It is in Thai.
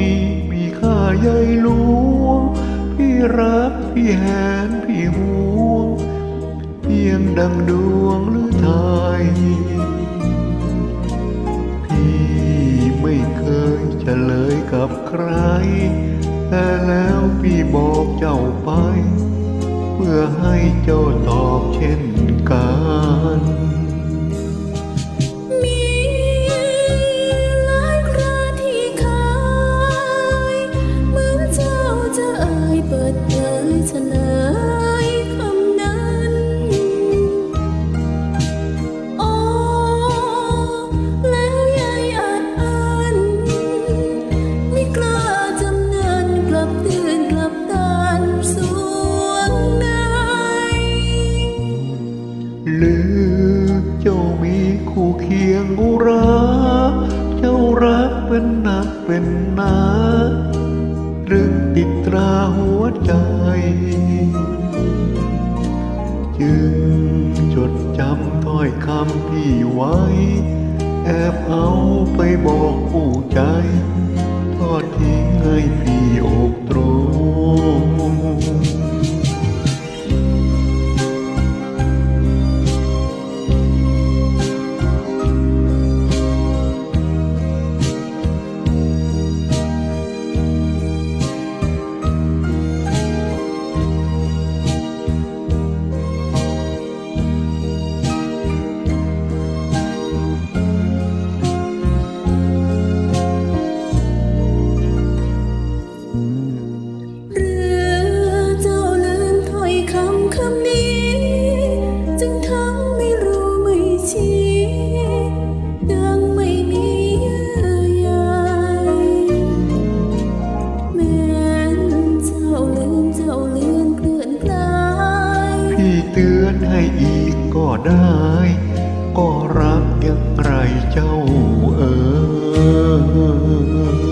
นี้มีค่าใยหลวง พี่รักพี่แหนพี่ห่วง เพียงดังดวงหรือไทย พี่ไม่เคยเฉลยกับใคร แต่แล้วพี่บอกเจ้าไป เพื่อให้เจ้าตอบเช่นกัน มีคู่เคียงอุราเจ้ารักเป็นหนักเป็นหนาตรึงติดตราหัวใจ จึงจดจำถ้อยคำพี่ไว้ แอบเอาไปบอกผู้ใจทอดทิ้งให้พี่อกตรง เดือนให้อีกก็ได้ ก็รักยังไรเจ้าเอ๋ย